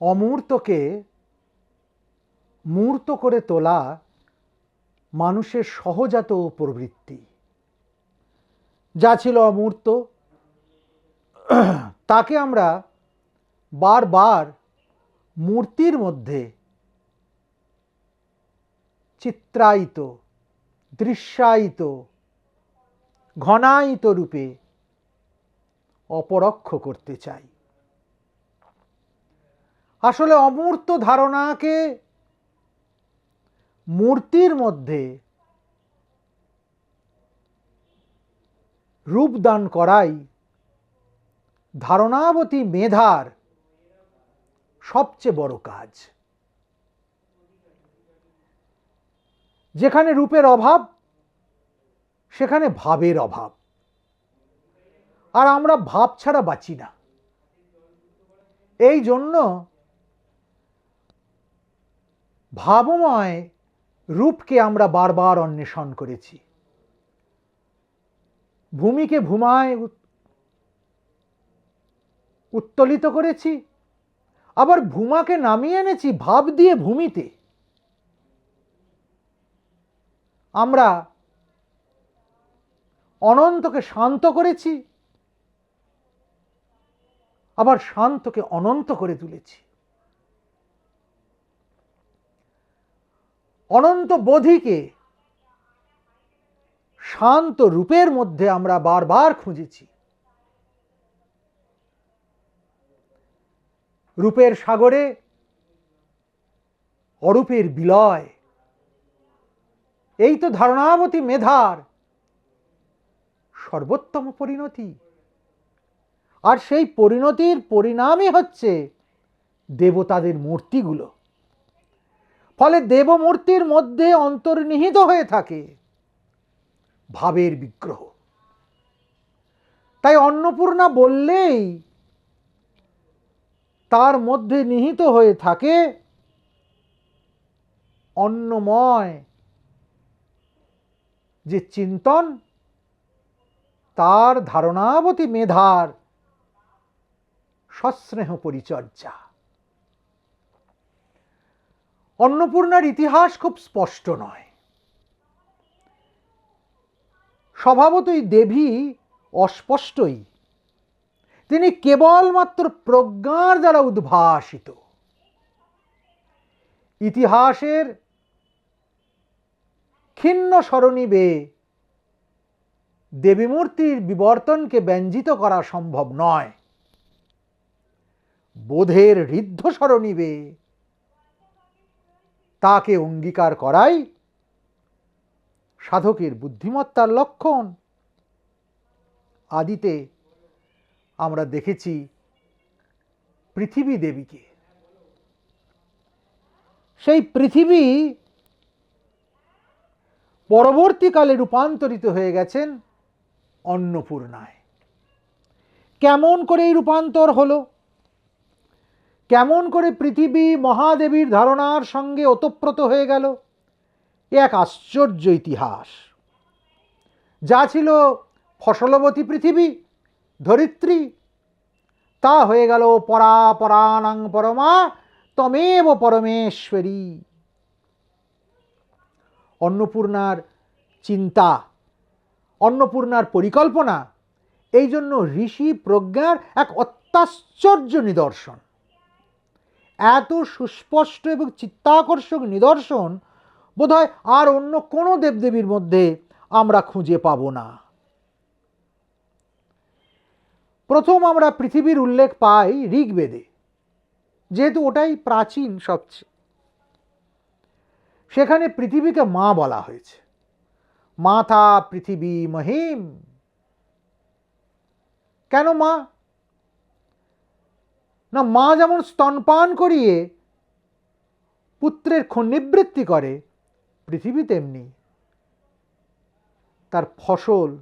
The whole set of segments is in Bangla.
অমূর্তকে মূর্ত করে তোলা মানুষের সহজাত প্রবৃত্তি। যা ছিল অমূর্ত, তাকে আমরা বারবার মূর্তির মধ্যে চিত্রায়িত, দৃশ্যায়িত, ঘনায়িত রূপে অপরক্ষ করতে চাই। আসলে অমূর্ত ধারণাকে মূর্তির মধ্যে রূপদান করাই ধারণাবতী মেধার সবচেয়ে বড় কাজ। যেখানে রূপের অভাব, সেখানে ভাবের অভাব। আর আমরা ভাব ছাড়া বাঁচি না। এই জন্য ভাবময় রূপকে আমরা বারবার অন্বেষণ করেছি। ভূমিকে ভূমায় উত্তোলিত করেছি, আবার ভূমাকে নামিয়ে এনেছি ভাব দিয়ে ভূমিতে। আমরা অনন্তকে শান্ত করেছি, আবার শান্তকে অনন্ত করে তুলেছি। অনন্ত বোধিকে শান্ত রূপের মধ্যে আমরা বারবার খুঁজেছি। রূপের সাগরে অরূপের বিলয়। এই তো ধারণাবতী মেধার সর্বোত্তম পরিণতি। আর সেই পরিণতির পরিণামই হচ্ছে দেবতাদের মূর্তিগুলো। ফলে দেবমূর্তির মধ্যে অন্তর্নিহিত হয়ে থাকে ভাবের বিগ্রহ। তাই অন্নপূর্ণা বললেই তার মধ্যে নিহিত হয়ে থাকে অন্নময় যে চিন্তন, তার ধারণাবতী মেধার সস্নেহ পরিচর্যা। অন্নপূর্ণার ইতিহাস খুব স্পষ্ট নয়। স্বভাবতই দেবী অস্পষ্টই। তিনি কেবলমাত্র প্রজ্ঞার দ্বারা উদ্ভাসিত। ইতিহাসের ক্ষীণ সরণী বেয়ে দেবীমূর্তির বিবর্তনকে ব্যঞ্জিত করা সম্ভব নয়। বোধের ঋদ্ধ সরণী বেয়ে তাকে অঙ্গীকার করাই সাধকের বুদ্ধিমত্তার লক্ষণ। আদিতে আমরা দেখেছি পৃথিবী দেবীকে। সেই পৃথিবী পরবর্তীকালে রূপান্তরিত হয়ে গেছেন অন্নপূর্ণায়। কেমন করে এই রূপান্তর হলো? কেমন করে পৃথিবী মহাদেবীর ধারণার সঙ্গে ওতপ্রোত হয়ে গেল? এ এক আশ্চর্য ইতিহাস। যা ছিল ফসলবতী পৃথিবী, ধরিত্রী, তা হয়ে গেল পরা পরাণাং পরমা, তমেব পরমেশ্বরী। অন্নপূর্ণার চিন্তা, অন্নপূর্ণার পরিকল্পনা, এই জন্য ঋষি প্রজ্ঞার এক অত্যাশ্চর্য নিদর্শন। এত সুস্পষ্ট এবং চিত্তাকর্ষক নিদর্শন, বোধহয় আর অন্য কোনো দেবদেবীর মধ্যে আমরা খুঁজে পাব না। প্রথম আমরা পৃথিবীর উল্লেখ পাই ঋগ্বেদে, যেহেতু ওটাই প্রাচীন সবচেয়ে। সেখানে পৃথিবীকে মা বলা হয়েছে। মাথা পৃথিবী মহিম। কেন মা? না, মা যেমন স্তনপান করিয়ে পুত্রের ক্ষণ নিবৃত্তি করে, পৃথিবী তেমনি। তার ফসল,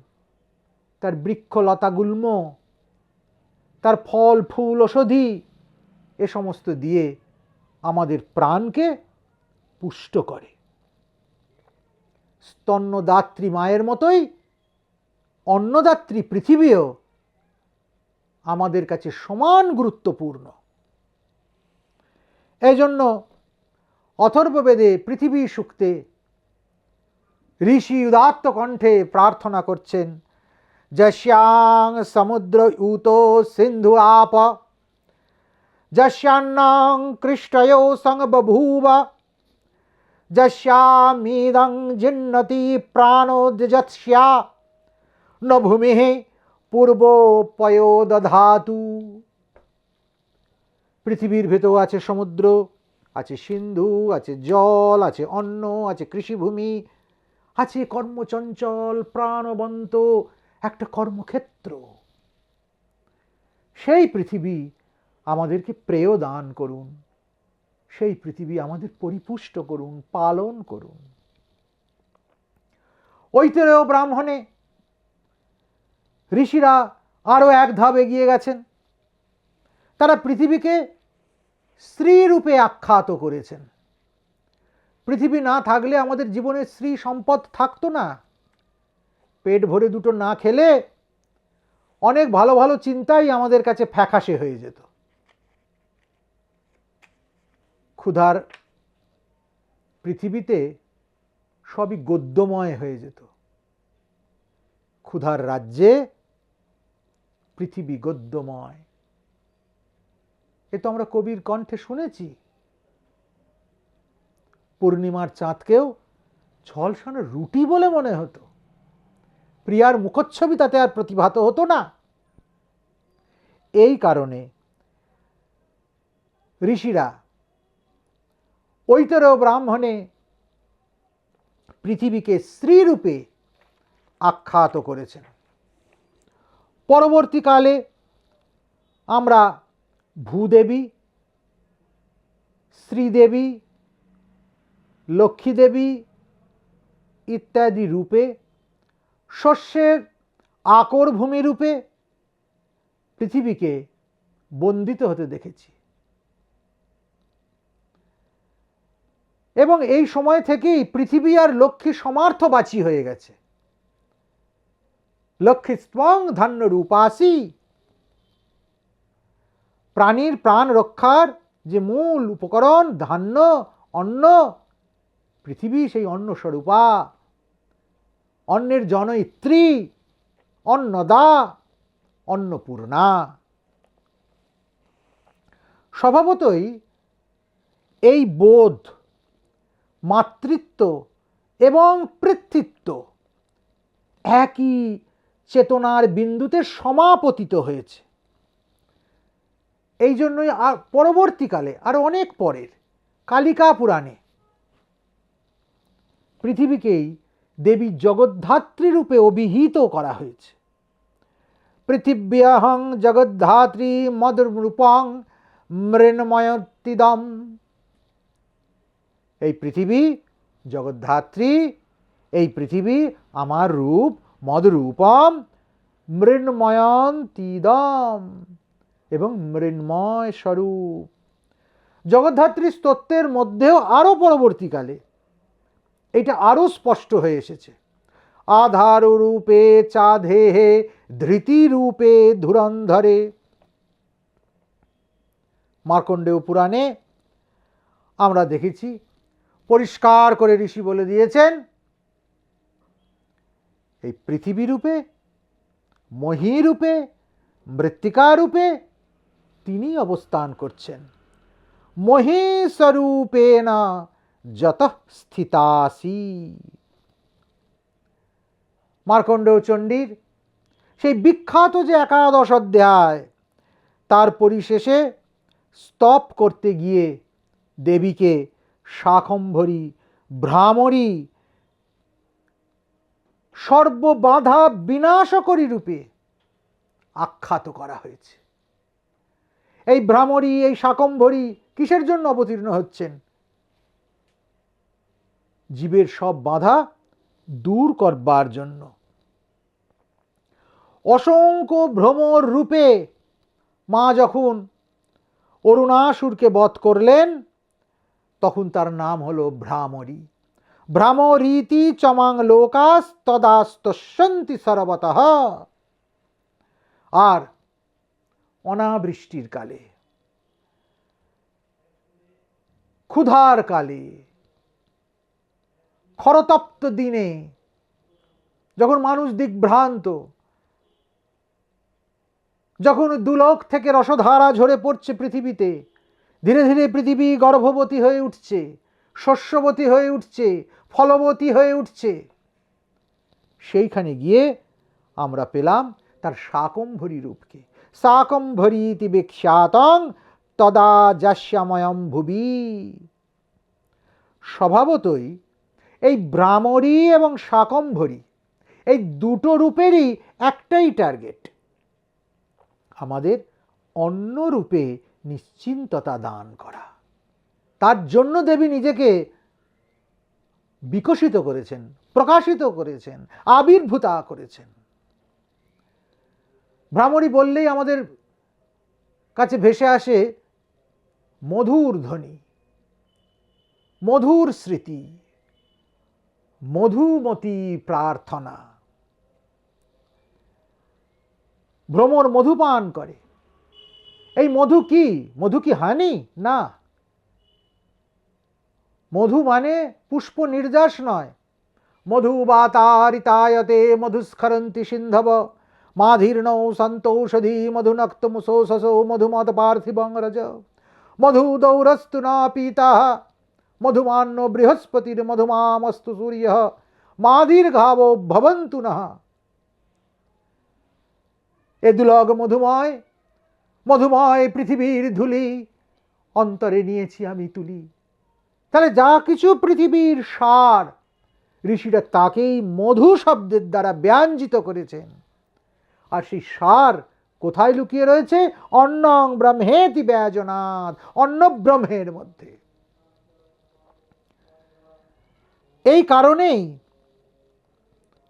তার বৃক্ষলতা গুল্ম, তার ফল, ফুল ওষধি এ সমস্ত দিয়ে আমাদের প্রাণকে পুষ্ট করে। স্তন্যদাত্রী মায়ের মতোই অন্নদাত্রী পৃথিবীও আমাদের কাছে সমান গুরুত্বপূর্ণ। এই জন্য অথর্ববেদে পৃথিবী সুক্তে ঋষি উদাত্ত কণ্ঠে প্রার্থনা করছেন যশ্যাং সমুদ্র উত সিন্ধু আপ যশ্যান্নাং কৃষ্টয় সংবভূব যশ্যামিদং জিন্নতি প্রাণো প্রাণোদ্যস্যা ন ভূমি পূর্বোপয় দধাতু পৃথিবীর ভেতর আছে সমুদ্র, আছে সিন্ধু, আছে জল, আছে অন্ন, আছে কৃষিভূমি, আছে কর্মচঞ্চল, প্রাণবন্ত, একটা কর্মক্ষেত্র। সেই পৃথিবী আমাদেরকে প্রেয় দান করুন। সেই পৃথিবী আমাদের পরিপুষ্ট করুন, পালন করুন। ঐতরেয় ব্রাহ্মণে ঋষিরা আরও এক ধাপ এগিয়ে গেছেন। তারা পৃথিবীকে স্ত্রী রূপে আখ্যাত করেছেন। পৃথিবী না থাকলে আমাদের জীবনে স্ত্রী সম্পদ থাকতো না। পেট ভরে দুটো না খেলে অনেক ভালো ভালো চিন্তাই আমাদের কাছে ফ্যাকাশে হয়ে যেত। ক্ষুধার পৃথিবীতে সবই গদ্যময় হয়ে যেত। ক্ষুধার রাজ্যে পৃথিবী গদ্যময়। এ তো আমরা কবির কণ্ঠে শুনেছি। পূর্ণিমার চাঁদকেও ঝলসানো রুটি বলে মনে হতো। প্রিয়ার মুখচ্ছবি তাতে আর প্রতিভাত হতো না। এই কারণে ঋষিরা ঐতর ব্রাহ্মণে পৃথিবীকে স্ত্রীরূপে আখ্যাত করেছেন। পরবর্তীকালে আমরা ভূদেবী, শ্রীদেবী, লক্ষ্মীদেবী ইত্যাদি রূপে, শস্যের আকর ভূমি রূপে পৃথিবীকে বন্দিত হতে দেখেছি। এবং এই সময় থেকেই পৃথিবী আর লক্ষ্মী সমার্থ সমার্থবাচী হয়ে গেছে। লক্ষ্মী স্ত্বং ধান্য রূপাসী। প্রাণীর প্রাণ রক্ষার যে মূল উপকরণ ধান্য, অন্ন, পৃথিবী সেই অন্ন স্বরূপা। অন্নের জনয়িত্রী, অন্নদা, অন্নপূর্ণা। স্বভাবতই এই বোধ, মাতৃত্ব এবং পৃথিত্ব একই চেতনার বিন্দুতে সমাপতিত হয়েছে। এই জন্যই আর পরবর্তীকালে আরও অনেক পরের, কালিকা পুরাণে পৃথিবীকেই দেবী জগদ্ধাত্রী রূপে অভিহিত করা হয়েছে। পৃথিব্যাহং জগদ্ধাত্রী মদরূপং মৃন্ময়তিদম এই পৃথিবী জগদ্ধাত্রী, এই পৃথিবী আমার রূপ মদরূপম মৃন্ময়ন্তিদম এবং মৃন্ময় স্বরূপ। জগদ্ধাত্রী স্তত্বের মধ্যেও আরও পরবর্তীকালে এটা আরও স্পষ্ট হয়ে এসেছে। আধার রূপে চাধেহে ধৃতি রূপে ধুরন্ধরে। মার্কণ্ডেয় পুরাণে আমরা দেখেছি, পরিষ্কার করে ঋষি বলে দিয়েছেন এই পৃথিবী রূপে, মহী রূপে, মৃত্তিকা রূপে তিনি অবস্থান করছেন। মহিস্বরূপেণ যত স্থিতাসি। মার্কণ্ডেয় চণ্ডীর সেই বিখ্যাত যে একাদশ অধ্যায়, তার পরিশেষে স্তব করতে গিয়ে দেবীকে শাকম্ভরী ভ্রামরী সর্ববাধা বিনাশকরী রূপে আখ্যাত করা হয়েছে। এই ভ্রামরী, এই শাকম্ভরী কিসের জন্য অবতীর্ণ হচ্ছেন? জীবের সব বাধা দূর করবার জন্য। অসংখ্য ভ্রমর রূপে মা যখন অরুণাসুরকে বধ করলেন, তখন তার নাম হলো ভ্রামরী। ভ্রামরীতি চমাং লোকাস তদাস্তন্তি সর্বত। আর অনাবৃষ্টির কালে, ক্ষুধার কালে খরতপ্ত দিনে যখন মানুষ দিগ্ভ্রান্ত, যখন দুলোক থেকে রসধারা ঝরে পড়ছে পৃথিবীতে, ধীরে ধীরে পৃথিবী গর্ভবতী হয়ে উঠছে শস্যবতী হয়ে উঠছে, ফলবতী হয়ে উঠছে। সেইখানে গিয়ে আমরা পেলাম তার শাকম্ভরী রূপকে। শাকম্ভরী ইতি বিখ্যাতং, তদা যাস্যাময়ম ভুবি। স্বভাবতই এই ব্রাহ্মরী এবং শাকম্ভরী এই দুটো রূপেরই একটাই টার্গেট। আমাদের অন্য রূপে নিশ্চিন্ততা দান করা। তার জন্য দেবী নিজেকে বিকশিত করেছেন, প্রকাশিত করেছেন, আবির্ভূতা করেছেন। ভ্রামরী বললেই আমাদের কাছে ভেসে আসে মধুর ধ্বনি, মধুর স্মৃতি, মধুমতি প্রার্থনা। ভ্রমর মধুপান করে। এই মধু কি? মধু কি হানি? না। মধু মানে পুষ্প নির্যাস নয়। মধু বাতারিতায়তে মধুস্খরন্তি সিন্ধব। মাধীর্ণ সন্তৌষধি মধুনক্তমুসোসসো মধুমত পার্থিবং রজ। মধু দৌরস্তু না পীতা মধুমান্য বৃহস্পতির মধুমামস্তু সূর্য। মাদীর্ঘাব ভবন্তু নঃ। এ দুলগ মধুময় মধুময় পৃথিবীর ধুলি, অন্তরে নিয়েছি আমি তুলি। তাহলে যা কিছু পৃথিবীর সার, ঋষিরা তাকেই মধু শব্দের দ্বারা ব্যঞ্জিত করেছেন। আর সেই সার কোথায় লুকিয়ে রয়েছে? অন্নং ব্রহ্মেতি ব্যজনাথ অন্ন ব্রহ্মের মধ্যে। এই কারণেই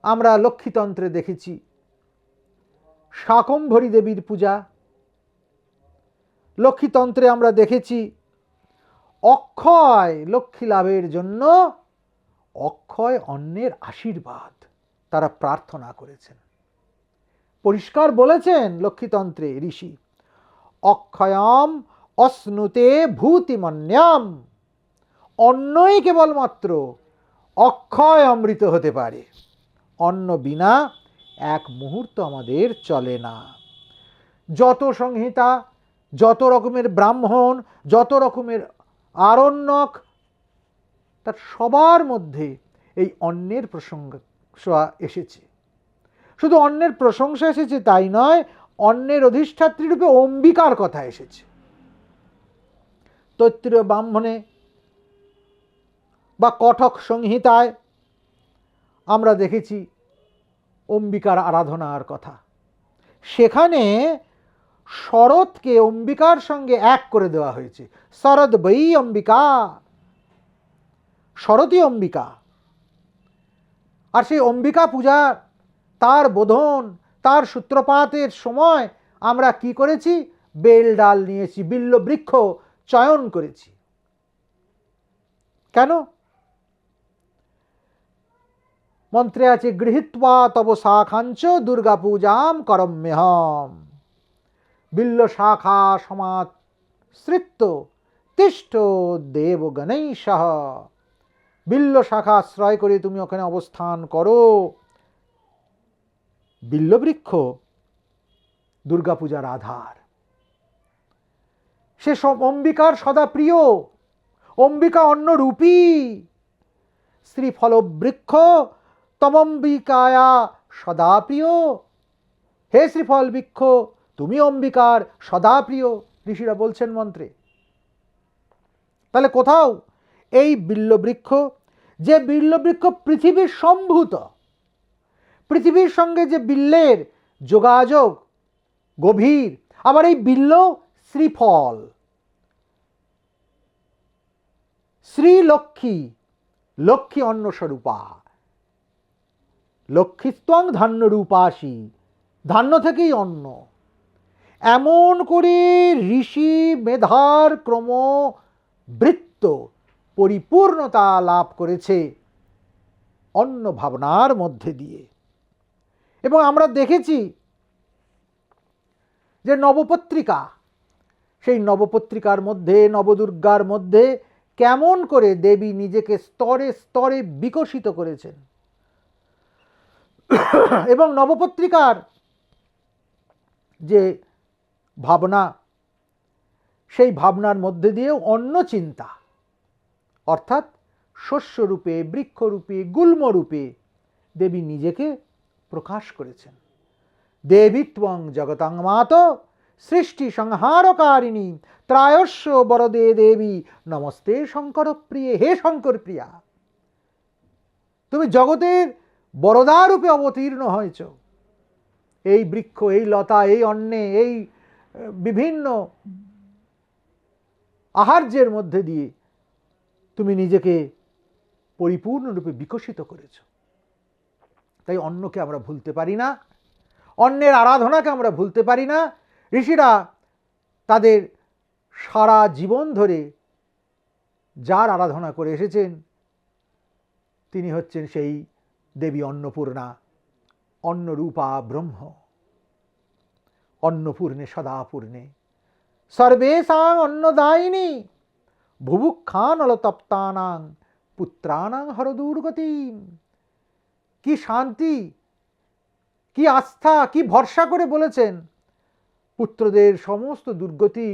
আমরা লক্ষ্মীতন্ত্রে দেখেছি, শাকম্ভরী দেবীর পূজা। লক্ষ্মীতন্ত্রে আমরা দেখেছি অক্ষয় লক্ষ্মী লাভের জন্য অক্ষয় অন্যের আশীর্বাদ তারা প্রার্থনা করেছেন। পরিষ্কার বলেছেন লক্ষ্মীতন্ত্রে ঋষি, অক্ষয়ম অশ্নুতে ভূতিমন্যাম অন্নই কেবলমাত্র অক্ষয় অমৃত হতে পারে, অন্ন বিনা এক মুহূর্ত আমাদের চলে না। যত সংহিতা, যত রকমের ব্রাহ্মণ, যত রকমের আরণ্যক, তার সবার মধ্যে এই অন্যের প্রশংসা এসেছে। শুধু অন্যের প্রশংসা এসেছে তাই নয়, অন্যের অধিষ্ঠাত্রী রূপে অম্বিকার কথা এসেছে। তৈত্রীয় ব্রাহ্মণে বা কঠক সংহিতায় আমরা দেখেছি অম্বিকার আরাধনার কথা। সেখানে শরৎকে অম্বিকার সঙ্গে এক করে দেওয়া হয়েছে। শরৎ বই অম্বিকা। শরতী অম্বিকা। আর সেই অম্বিকা পূজা তার বোধন, তার সূত্রপাতের সময় আমরা কি করেছি? বেল ডাল নিয়েছি, বিল্ল বৃক্ষ চয়ন করেছি। কেন? মন্ত্রে আছে গৃহীত্বা তব শাখাঞ্চ দুর্গা পূজাম করম্যহম। বিল্ল শাখা সমাজ সমাশ্রিত তিষ্ঠ দেব গণেশ বিল্ল শাখা আশ্রয় করে তুমি ওখানে অবস্থান করো। বিল্লবৃক্ষ দুর্গাপূজার আধার। সে সব অম্বিকার সদা প্রিয়, অম্বিকা অন্য রূপী। শ্রীফল বৃক্ষ তমম্বিকায়া সদা প্রিয়। হে শ্রীফল বৃক্ষ তুমি অম্বিকার সদা প্রিয় ঋষিরা বলছেন মন্ত্রে। তাহলে কোথাও এই বিল্লবৃক্ষ, যে বিল্লবৃক্ষ পৃথিবীর সম্ভূত, পৃথিবীর সঙ্গে যে বিল্লের যোগাযোগ গভীর, আবার এই বিল্ল শ্রীফল, শ্রীলক্ষ্মী, লক্ষ্মী অন্নস্বরূপা লক্ষ্মীস্তং ধান্য রূপাসী ধান্য থেকেই অন্ন। এমন করে ঋষি মেধার ক্রম বৃত্ত পরিপূর্ণতা লাভ করেছে অন্য ভাবনার মধ্যে দিয়ে। এবং আমরা দেখেছি যে নবপত্রিকা, সেই নবপত্রিকার মধ্যে, নবদুর্গার মধ্যে কেমন করে দেবী নিজেকে স্তরে স্তরে বিকশিত করেছেন। এবং নবপত্রিকার যে ভাবনা, সেই ভাবনার মধ্যে দিয়েও অন্য চিন্তা। অর্থাৎ শস্যরূপে, বৃক্ষরূপে, গুল্মরূপে দেবী নিজেকে প্রকাশ করেছেন। দেবীত্বং জগতাং মাত সৃষ্টি সংহারকারিণী ত্রায়স্য বরদে দেবী। নমস্তে শঙ্কর প্রিয়ে, হে শঙ্কর প্রিয়া। তুমি জগতের বরদারূপে অবতীর্ণ হয়েছ। এই বৃক্ষ, এই লতা, এই অন্নে, এই বিভিন্ন আহার্যের মধ্যে দিয়ে তুমি নিজেকে পরিপূর্ণরূপে বিকশিত করেছ। তাই অন্যকে আমরা ভুলতে পারি না, অন্যের আরাধনাকে আমরা ভুলতে পারি না। ঋষিরা তাদের সারা জীবন ধরে যার আরাধনা করে এসেছেন, তিনি হচ্ছেন সেই দেবী অন্নপূর্ণা, অন্নরূপা ব্রহ্ম। অন্নপূর্ণে, সদাপূর্ণে। সর্বেশাং অন্নদায়িনী, ভুভুক্ষান অলতপ্তানাং পুত্রানাং হরদুর্গতিম। কি শান্তি, কি আস্থা, কি ভরসা করে বলেছেন, পুত্রদের সমস্ত দুর্গতি।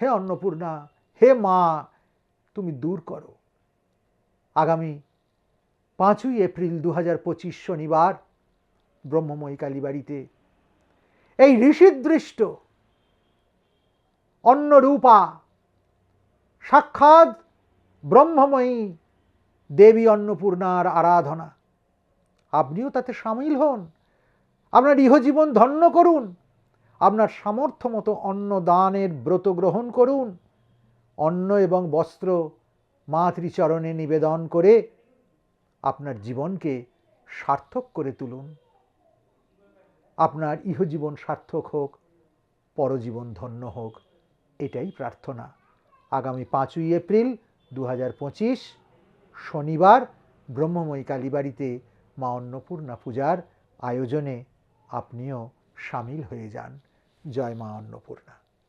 হে অন্নপূর্ণা, হে মা, তুমি দূর করো। আগামী পাঁচই এপ্রিল দু হাজার পঁচিশ শনিবার, ব্রহ্মময়ী কালীবাড়িতে এই ঋষিদৃষ্ট অন্নরূপা সাক্ষাৎ ব্রহ্মময়ী দেবী অন্নপূর্ণার আরাধনা। আপনিও তাতে সামিল হন। আপনার ইহজীবন ধন্য করুন। আপনার সামর্থ্য মতো অন্ন দানের ব্রত গ্রহণ করুন। অন্ন এবং বস্ত্র মাতৃচরণে নিবেদন করে আপনার জীবনকে সার্থক করে তুলুন। আপনার ইহজীবন সার্থক হোক, পরজীবন ধন্য হোক, এটাই প্রার্থনা। আগামী পাঁচই এপ্রিল দু হাজার পঁচিশ, শনিবার ব্রহ্মময়ী কালীবাড়িতে মা অন্নপূর্ণা পূজার আয়োজনে আপনিও সামিল হয়ে যান। জয় মা অন্নপূর্ণা।